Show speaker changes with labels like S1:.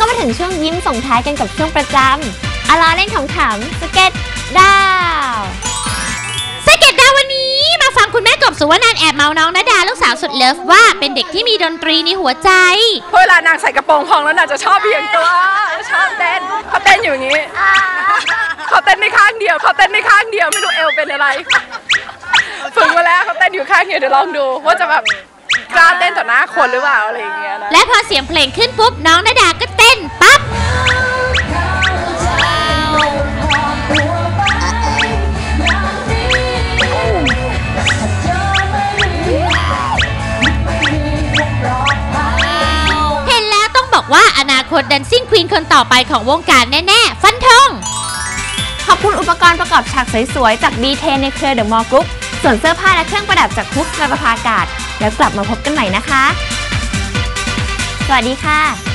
S1: ก็มาถึงช่วงยิ้มส่งท้ายกันกับช่วงประจำอาลาเล่นของขำสเก็ตดาว
S2: สเก็ตดาววันนี้มาฟังคุณแม่กบสุวรรณนแอบเมาน้องนาดาลูกสาวสุดเลิฟว่าเป็นเด็กที่มีดนตรีในหัวใจ
S3: เพราะเวลานางใส่กระโปรงพองแล้วนางจะชอบเบี่ยงตัวชอบเต้นเขาเต้นอยู่อย่างนี้เขาเต้นในข้างเดียวเขาเต้นในข้างเดียวไม่รู้เอวเป็นอะไรฝึกมาแล้วเขาเต้นอยู่ข้างเดียวเดี๋ยวลองดูว่าจะแบบ กล้าเต้นต่อหน้าคนหรือเปล่าอะไรอย่างเงี้ยนะ
S2: และพอเสียงเพลงขึ้นปุ๊บน้องนาดาก็เต้นปั๊บเห็นแล้วต้องบอกว่าอนาคต Dancing Queen คนต่อไปของวงการแน่ๆ ฟันธง
S1: ขอบคุณอุปกรณ์ประกอบฉากสวยๆ จาก b ีเทในเครือเดอะมอลล์กรุ๊ปส่วนเสื้อผ้าและเครื่องประดับจากคุกกระพากาศ แล้วกลับมาพบกันใหม่นะคะ สวัสดีค่ะ